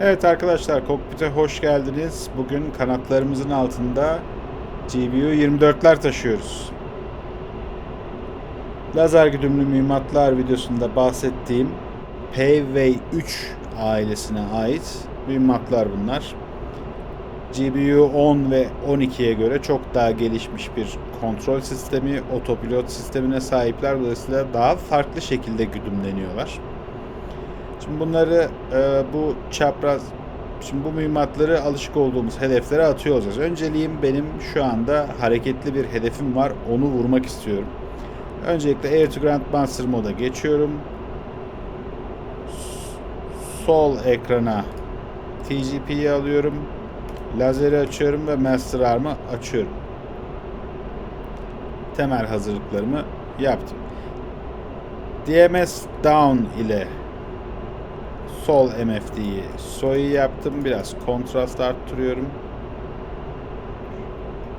Evet arkadaşlar kokpite hoş geldiniz. Bugün kanatlarımızın altında GBU 24'ler taşıyoruz. Lazer güdümlü mühimmatlar videosunda bahsettiğim Paveway 3 ailesine ait mühimmatlar bunlar. GBU 10 ve 12'ye göre çok daha gelişmiş bir kontrol sistemi, otopilot sistemine sahipler. Dolayısıyla daha farklı şekilde güdümleniyorlar. Şimdi bunları e, bu çapraz Şimdi bu mühimmatları alışık olduğumuz hedeflere atıyor olacağız. Önceliğim benim şu anda hareketli bir hedefim var. Onu vurmak istiyorum. Öncelikle Air to Grandmaster moda geçiyorum. Sol ekrana TGP'yi alıyorum. Lazeri açıyorum ve Master Arm'ı açıyorum. Temel hazırlıklarımı yaptım. DMS Down ile sol MFD'yi soy yaptım. Biraz kontrast arttırıyorum.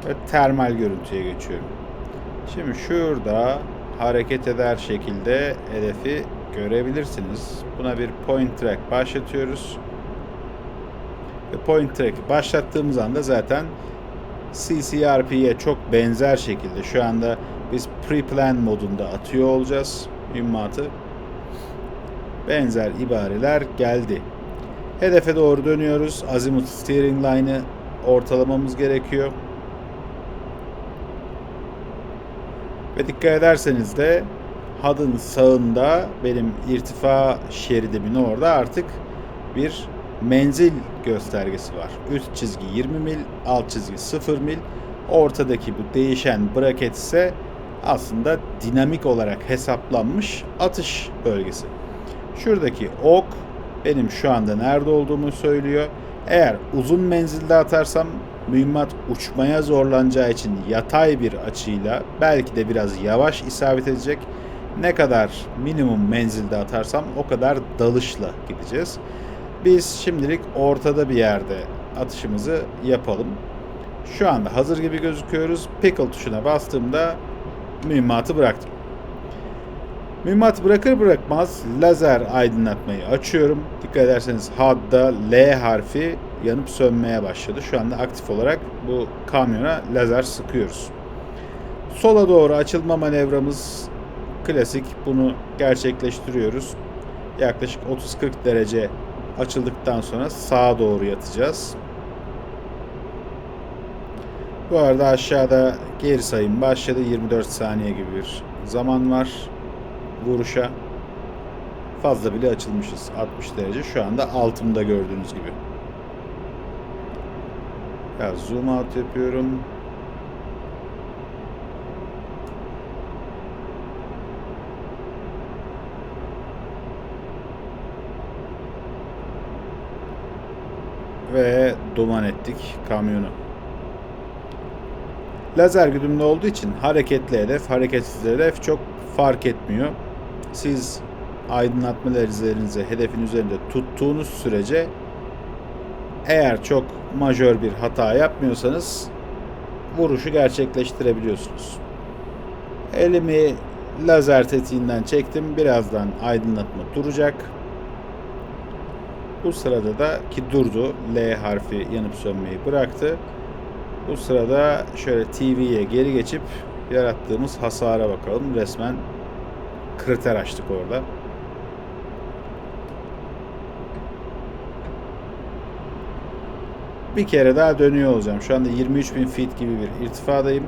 Ve termal görüntüye geçiyorum. Şimdi şurada hareket eder şekilde hedefi görebilirsiniz. Buna bir point track başlatıyoruz. Ve point track başlattığımız anda zaten CCRP'ye çok benzer şekilde şu anda biz pre-plan modunda atıyor olacağız mühimmatı benzer ibareler geldi. Hedefe doğru dönüyoruz. Azimut steering line'ı ortalamamız gerekiyor. Ve dikkat ederseniz de HUD'ın sağında benim irtifa şeridimin orada artık bir menzil göstergesi var. Üst çizgi 20 mil, alt çizgi 0 mil. Ortadaki bu değişen bracket ise aslında dinamik olarak hesaplanmış atış bölgesi. Şuradaki ok benim şu anda nerede olduğumu söylüyor. Eğer uzun menzilde atarsam mühimmat uçmaya zorlanacağı için yatay bir açıyla belki de biraz yavaş isabet edecek. Ne kadar minimum menzilde atarsam o kadar dalışla gideceğiz. Biz şimdilik ortada bir yerde atışımızı yapalım. Şu anda hazır gibi gözüküyoruz. Pickle tuşuna bastığımda mühimmatı bıraktım. Mühimmat bırakır bırakmaz lazer aydınlatmayı açıyorum. Dikkat ederseniz HUD'da L harfi yanıp sönmeye başladı. Şu anda aktif olarak bu kamyona lazer sıkıyoruz. Sola doğru açılma manevramız klasik. Bunu gerçekleştiriyoruz. Yaklaşık 30-40 derece açıldıktan sonra sağa doğru yatacağız. Bu arada aşağıda geri sayım başladı. 24 saniye gibi bir zaman var vuruşa fazla bile açılmışız. 60 derece. Şu anda altımda gördüğünüz gibi. Ya zoom out yapıyorum. Ve duman ettik kamyonu. Lazer güdümlü olduğu için hareketli hedef, hareketsiz hedef çok fark etmiyor. Siz aydınlatma lenzlerinizi hedefin üzerinde tuttuğunuz sürece eğer çok majör bir hata yapmıyorsanız vuruşu gerçekleştirebiliyorsunuz. Elimi lazer tetiğinden çektim. Birazdan aydınlatma duracak. Bu sırada da ki durdu. L harfi yanıp sönmeyi bıraktı. Bu sırada şöyle TV'ye geri geçip yarattığımız hasara bakalım. Resmen kriter açtık orada. Bir kere daha dönüyor olacağım. Şu anda 23.000 feet gibi bir irtifadayım.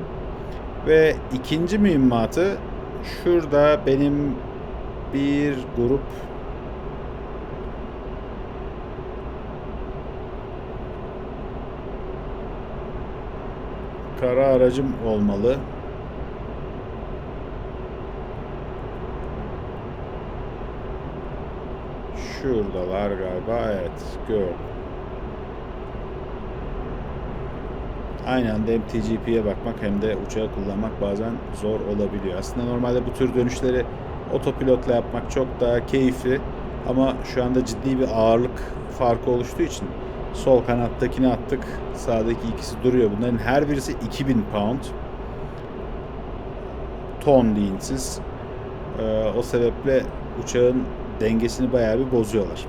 Ve ikinci mühimmatı şurada benim bir grup kara aracım olmalı. Şuradalar galiba. Evet. Gördüm. Aynı anda hem TGP'ye bakmak hem de uçağı kullanmak bazen zor olabiliyor. Aslında normalde bu tür dönüşleri otopilotla yapmak çok daha keyifli. Ama şu anda ciddi bir ağırlık farkı oluştuğu için sol kanattakini attık. Sağdaki ikisi duruyor. Bunların her birisi 2000 pound. Ton deyin siz. Ee, o sebeple uçağın dengesini bayağı bir bozuyorlar.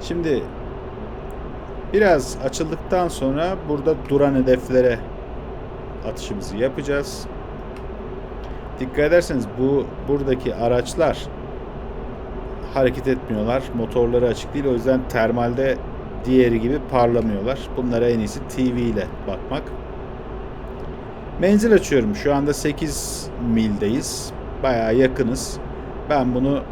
Şimdi Biraz açıldıktan sonra burada duran hedeflere atışımızı yapacağız. Dikkat ederseniz bu buradaki araçlar hareket etmiyorlar. Motorları açık değil. O yüzden termalde diğeri gibi parlamıyorlar. Bunlara en iyisi TV ile bakmak. Menzil açıyorum. Şu anda 8 mildeyiz. Bayağı yakınız. Ben bunu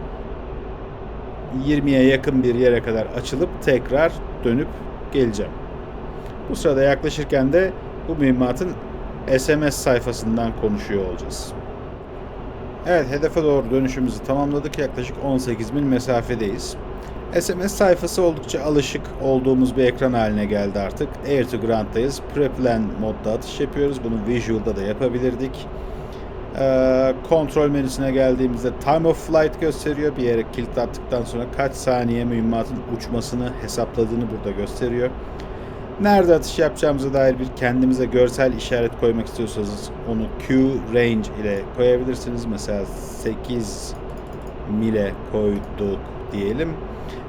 20'ye yakın bir yere kadar açılıp tekrar dönüp geleceğim. Bu sırada yaklaşırken de bu mühimmatın SMS sayfasından konuşuyor olacağız. Evet hedefe doğru dönüşümüzü tamamladık. Yaklaşık 18 mil mesafedeyiz. SMS sayfası oldukça alışık olduğumuz bir ekran haline geldi artık. Air to Ground'dayız. Preplan modda atış yapıyoruz. Bunu Visual'da da yapabilirdik. Ee, kontrol menüsüne geldiğimizde Time of Flight gösteriyor. Bir yere kilit attıktan sonra kaç saniye mühimmatın uçmasını hesapladığını burada gösteriyor. Nerede atış yapacağımıza dair bir kendimize görsel işaret koymak istiyorsanız onu Q range ile koyabilirsiniz. Mesela 8 mile koyduk diyelim.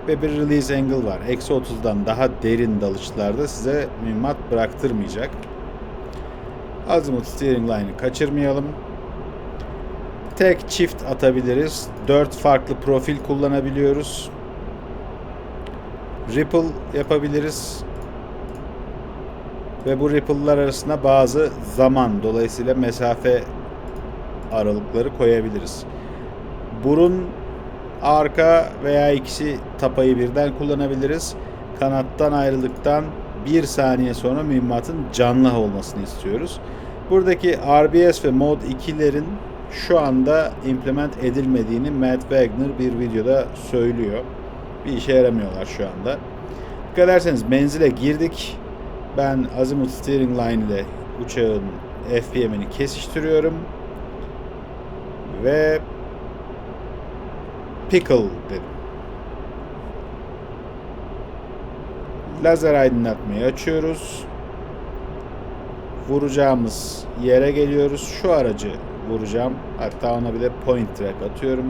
Ve bir release angle var. Eksi 30'dan daha derin dalışlarda size mühimmat bıraktırmayacak. Azimuth steering line'ı kaçırmayalım. Tek çift atabiliriz. 4 farklı profil kullanabiliyoruz. Ripple yapabiliriz. Ve bu ripple'lar arasında bazı zaman dolayısıyla mesafe aralıkları koyabiliriz. Burun arka veya ikisi tapayı birden kullanabiliriz. Kanattan ayrıldıktan bir saniye sonra mühimmatın canlı olmasını istiyoruz. Buradaki RBS ve Mod 2'lerin şu anda implement edilmediğini Matt Wagner bir videoda söylüyor. Bir işe yaramıyorlar şu anda. Dikkat ederseniz menzile girdik. Ben Azimuth Steering Line ile uçağın FPM'ini kesiştiriyorum. Ve Pickle dedim. Lazer aydınlatmayı açıyoruz. Vuracağımız yere geliyoruz. Şu aracı vuracağım. Hatta ona bir de point track atıyorum.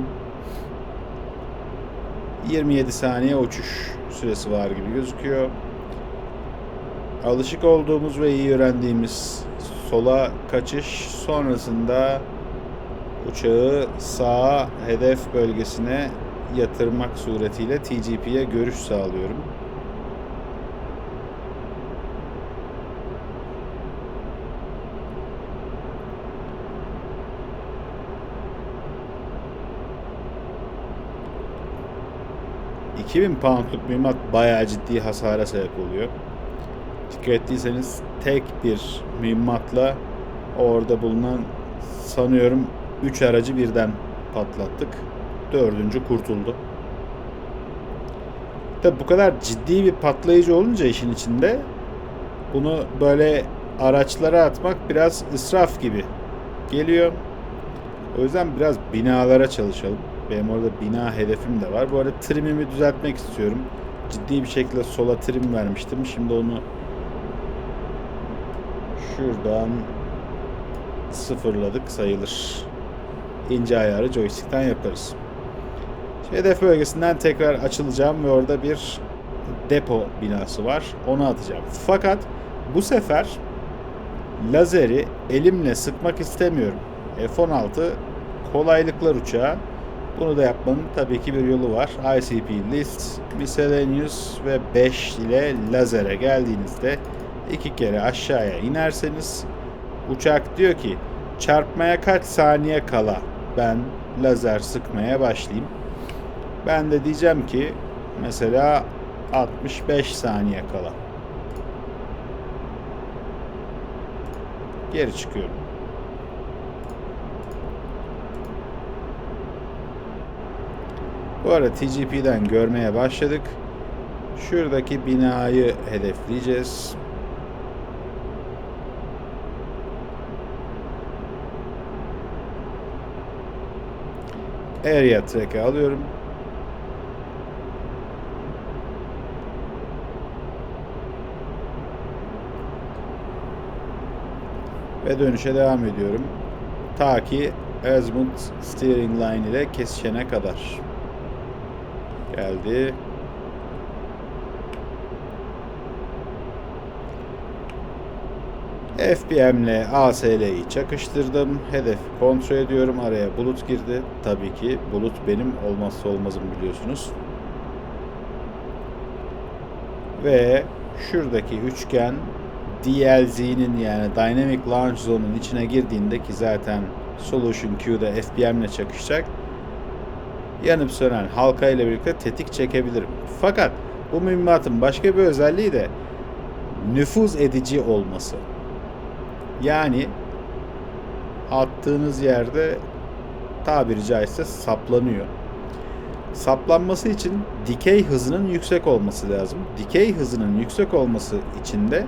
27 saniye uçuş süresi var gibi gözüküyor. Alışık olduğumuz ve iyi öğrendiğimiz sola kaçış sonrasında uçağı sağa hedef bölgesine yatırmak suretiyle TGP'ye görüş sağlıyorum. ...2000 poundluk mühimmat bayağı ciddi hasara sebep oluyor. Dikkat ettiyseniz tek bir mühimmatla orada bulunan sanıyorum 3 aracı birden patlattık. Dördüncü kurtuldu. Tabi bu kadar ciddi bir patlayıcı olunca işin içinde bunu böyle araçlara atmak biraz israf gibi geliyor. O yüzden biraz binalara çalışalım. Benim orada bina hedefim de var. Bu arada trimimi düzeltmek istiyorum. Ciddi bir şekilde sola trim vermiştim. Şimdi onu şuradan sıfırladık sayılır. İnce ayarı joystick'ten yaparız. Şimdi hedef bölgesinden tekrar açılacağım ve orada bir depo binası var. Onu atacağım. Fakat bu sefer lazeri elimle sıkmak istemiyorum. F-16 kolaylıklar uçağı. Bunu da yapmanın tabii ki bir yolu var. ICP list, miscellaneous ve 5 ile lazere geldiğinizde iki kere aşağıya inerseniz uçak diyor ki çarpmaya kaç saniye kala ben lazer sıkmaya başlayayım. Ben de diyeceğim ki mesela 65 saniye kala. Geri çıkıyorum. Bu arada TGP'den görmeye başladık. Şuradaki binayı hedefleyeceğiz. Area track'e alıyorum. Ve dönüşe devam ediyorum. Ta ki Azimuth Steering Line ile kesişene kadar. Geldi. FBM ile ASL'yi çakıştırdım. Hedef kontrol ediyorum. Araya bulut girdi. Tabii ki bulut benim olmazsa olmazım biliyorsunuz. Ve şuradaki üçgen DLZ'nin yani Dynamic Launch Zone'un içine girdiğinde ki zaten Solution Q'da FBM ile çakışacak. Yanıp sönen halka ile birlikte tetik çekebilirim. Fakat bu mühimmatın başka bir özelliği de nüfuz edici olması. Yani attığınız yerde tabiri caizse saplanıyor. Saplanması için dikey hızının yüksek olması lazım. Dikey hızının yüksek olması için de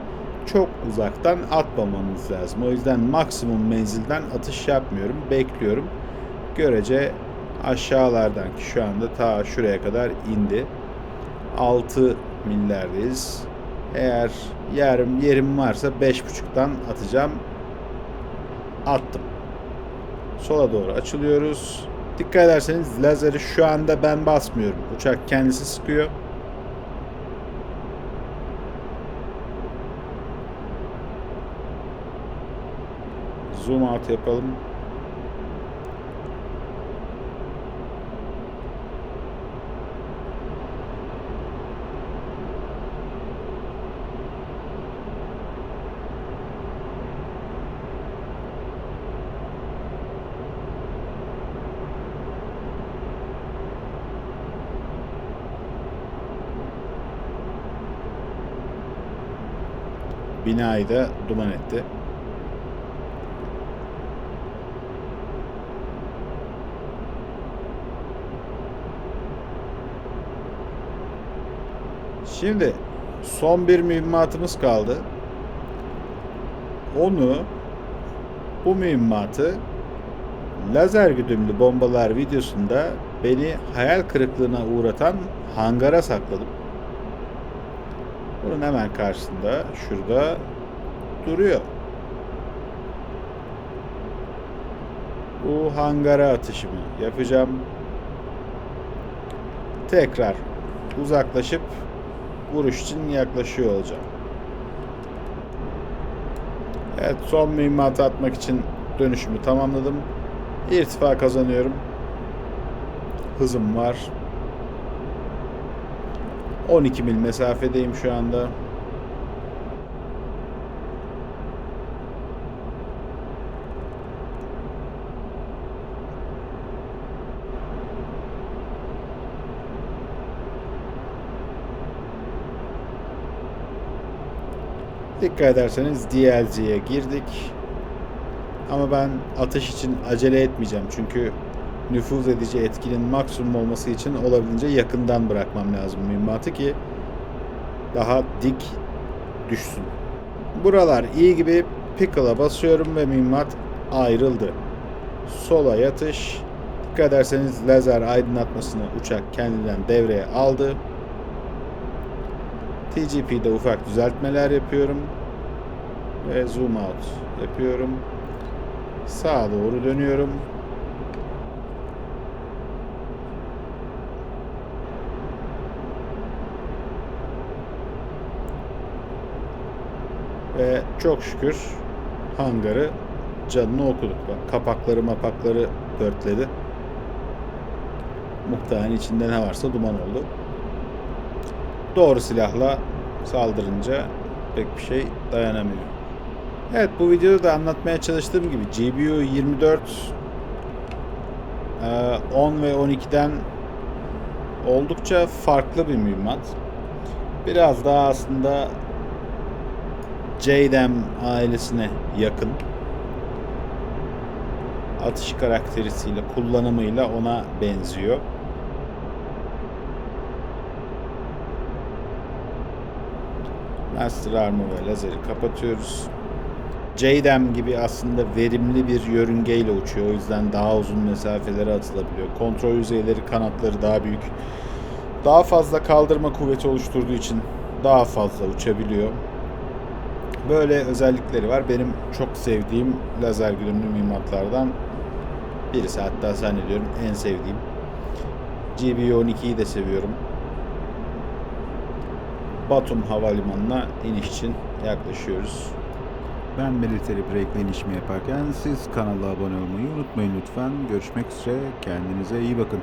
çok uzaktan atmamanız lazım. O yüzden maksimum menzilden atış yapmıyorum. Bekliyorum. Görece aşağılardan ki şu anda ta şuraya kadar indi. 6 millerdeyiz. Eğer yerim, yerim varsa 5.5'tan atacağım. Attım. Sola doğru açılıyoruz. Dikkat ederseniz lazeri şu anda ben basmıyorum. Uçak kendisi sıkıyor. Zoom out yapalım. Binayı da duman etti. Şimdi son bir mühimmatımız kaldı. Onu bu mühimmatı lazer güdümlü bombalar videosunda beni hayal kırıklığına uğratan hangara sakladım. Bunun hemen karşısında şurada duruyor. Bu hangara atışımı yapacağım. Tekrar uzaklaşıp vuruş için yaklaşıyor olacağım. Evet son mühimmatı atmak için dönüşümü tamamladım. İrtifa kazanıyorum. Hızım var. 12 mil mesafedeyim şu anda. Dikkat ederseniz DLC'ye girdik. Ama ben atış için acele etmeyeceğim. Çünkü nüfuz edici etkinin maksimum olması için olabildiğince yakından bırakmam lazım mühimmatı ki daha dik düşsün. Buralar iyi gibi pickle'a basıyorum ve mühimmat ayrıldı. Sola yatış. Dikkat ederseniz lazer aydınlatmasını uçak kendinden devreye aldı. TGP'de ufak düzeltmeler yapıyorum. Ve zoom out yapıyorum. Sağa doğru dönüyorum. Ve çok şükür hangarı canını okuduk. Bak kapakları mapakları dörtledi. Muhtemelen içinde ne varsa duman oldu. Doğru silahla saldırınca pek bir şey dayanamıyor. Evet bu videoda da anlatmaya çalıştığım gibi GBU 24 10 ve 12'den oldukça farklı bir mühimmat. Biraz daha aslında JDAM ailesine yakın. Atış karakterisiyle, kullanımıyla ona benziyor. Master Armor ve lazeri kapatıyoruz. JDAM gibi aslında verimli bir yörüngeyle uçuyor. O yüzden daha uzun mesafelere atılabiliyor. Kontrol yüzeyleri, kanatları daha büyük. Daha fazla kaldırma kuvveti oluşturduğu için daha fazla uçabiliyor. Böyle özellikleri var. Benim çok sevdiğim lazer güdümlü mühimmatlardan birisi. Hatta zannediyorum en sevdiğim. GB-12'yi de seviyorum. Batum Havalimanı'na iniş için yaklaşıyoruz. Ben Military Break'le inişme yaparken siz kanala abone olmayı unutmayın lütfen. Görüşmek üzere. Kendinize iyi bakın.